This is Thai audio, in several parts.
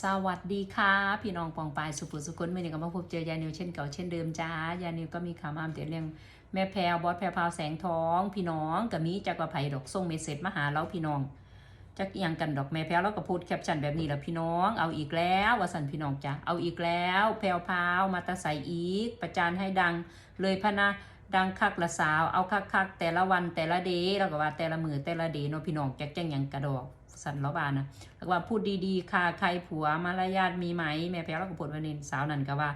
สวัสดีค่ะ พี่น้องปองปายสุภุสุคนเมื่อนี้ก็มาพบเจอยานิวเช่นเก่าเช่นเดิมจ้ายานิวก็มีข่าวมาอัปเดตเรื่องแม่แพรวบอสแพรวพาวแสงทอง พี่น้องกับมีจักรไผ่ดอกส่งเมสเซจมาหาเราพี่น้องจักยังกันดอกแม่แพรวแล้วก็พูดแคปชั่นแบบนี้แหละพี่น้อง เอาอีกแล้ววสันพี่น้องจ้ะเอาอีกแล้ว แพรวพาวมาตะใสอีก ประจานให้ดังเลยพะนะ ดังคักละสาว เอาคักคักแต่ละวันแต่ละเดย์แล้วก็ว่าแต่ละมือแต่ละเดย์เนาะพี่น้องแจักแจังหยังกระดอกสันล้อบานนะแล้วว่าพูดดีๆค่ะใครผัวมารยาทมีไหม แม่แพ้วแล้วก็พูดวันนี้สาวนั่นก็ว่า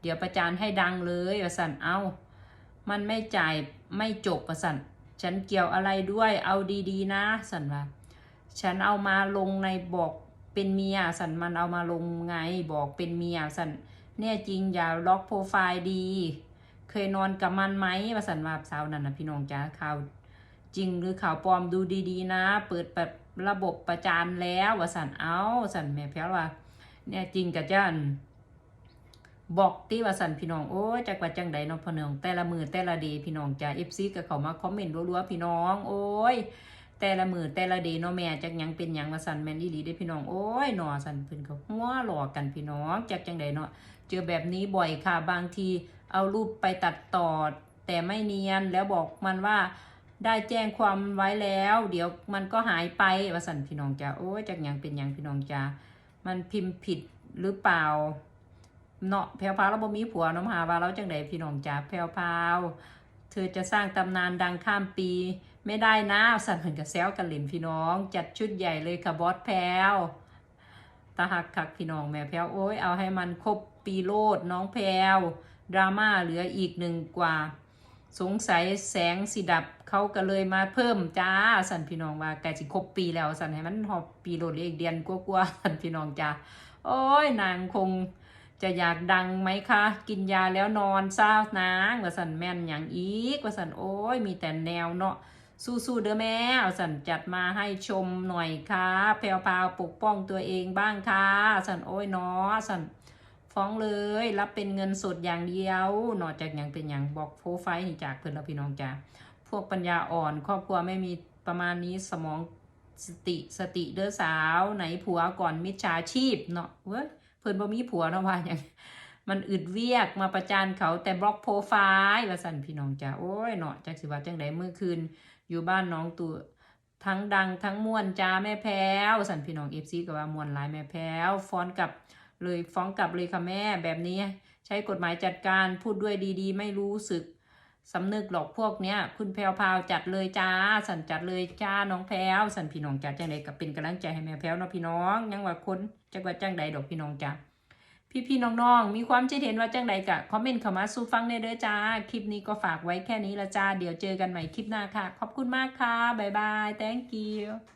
เดี๋ยวประจานให้ดังเลยสันเอามันไม่จ่ายไม่จบว่าสันฉันเกี่ยวอะไรด้วย เอาดีๆนะสันว่า ฉันเอามาลงในบอกเป็นเมียสันมันเอามาลงไงบอกเป็นเมียสันเนี่ยจริงอย่าล็อกโปรไฟล์ดี เคยนอนกับมันไหมว่าสันว่าสาวนั่นนะพี่น้องจ้าข่าวจริงหรือข่าวปลอมดูดีๆ นะ เปิดแบบระบบประจานแล้วว่าสันเอาสันแม่แพ้วว่าเนี่ยจริงกับจ้านบอกที่ว่าสันพี่น้องโอ้จักว่าจังใดเนาะพี่น้องแต่ละมือแต่ละเดย์พี่น้องจ้าเอฟซีก็เขามาคอมเมนต์รัวๆพี่น้อง โอ้ย แต่ละมือแต่ละเดย์เนาะแม่จักยังเป็นยังว่าสันแมนอีหลีได้พี่น้องโอ้ยหนอสันเพิ่นก็หัวหลอกกันพี่น้องจักจังใดเนาะเจอแบบนี้บ่อยค่ะบางทีเอารูปไปตัดต่อ แต่ไม่เนียนแล้วบอกมันว่าได้แจ้งความไว้แล้ว เดี๋ยวมันก็หายไปว่าสันพี่น้องจ้าโอ้ยจากยังเป็นยังพี่น้องจ้ามันพิมพ์ผิดหรือเปล่าเนาะแพรวพาวเราบ่มีผัวน้องหาว่าเราจังไดพี่น้องจ้าแพรวพาว เธอจะสร้างตำนานดังข้ามปี ไม่ได้นะสันเพิ่นกับแซวกันเล่นพี่น้อง จัดชุดใหญ่เลยค่ะบอสแพรวตาหักคักพี่น้องแม่แพรวโอ้ยเอาให้มันครบปีโลดน้องแพรวดราม่าเหลืออีกหนึ่งกว่า สงสัยแสงสีดับเขาก็เลยมาเพิ่มจ้าสันพี่น้องว่าใกล้สิครบปีแล้วสันให้มันหอบปีโลดเลืออีกเดือนกว่าๆสันพี่น้องจ้าโอ้ยนางคง จะอยากดังไหมคะ กินยาแล้วนอนเศร้านางว่าสันแม่นอย่างอีกว่าสันโอ้ยมีแต่แนวเนาะสู้ๆเด้อแม่เอาสันจัดมาให้ชมหน่อยค่ะแพรวพาวปกป้องตัวเองบ้างค่ะสันโอ้ยเนาะสันฟ้องเลยรับเป็นเงินสดอย่างเดียว นอกจากอย่างเป็นอย่างบอกโปรไฟล์ให้จากเพื่อนเราพี่น้องจ้าพวกปัญญาอ่อนครอบครัวไม่มีประมาณนี้สมองสติสติเด้อสาว ไหนผัวก่อนมิจฉาชีพเนาะเว้ย เพื่อนบ่มีผัวเนาะว่าอย่างมันอึดเวียกมาประจานเขาแต่บล็อกโปรไฟล์ว่าสั่นพี่น้องจ้าโอ้ยเนาะจากสิว่าจังไดเมื่อคืน อยู่บ้านน้องตัวทั้งดังทั้งม่วนจ้าแม่แพ้วสั่นพี่น้องเอฟซีก็ว่าม่วนหลายแม่แพ้วฟ้อนกับเลยฟ้องกลับเลยค่ะแม่แบบนี้ ใช้กฎหมายจัดการพูดด้วยดีๆ ไม่รู้สึก สำนึกหลอกพวกเนี้ยคุณแพลวพาวจัดเลยจ้า สันจัดเลยจ้าน้องแพลวสันพี่น้องจ้าจังใดกับเป็นกำลังใจให้แม่แพลวเนาะพี่น้องยังว่าคนจักว่าจังใดดอกพี่น้องจ้าพี่พี่น้องๆมีความคิดเห็นว่าจังใดกะคอมเมนต์เข้ามาสู่ฟังได้เด้อจ้าคลิปนี้ก็ฝากไว้แค่นี้ละจ้าเดี๋ยวเจอกันใหม่คลิปหน้าค่ะ ขอบคุณมากค่ะบ๊ายบาย thank you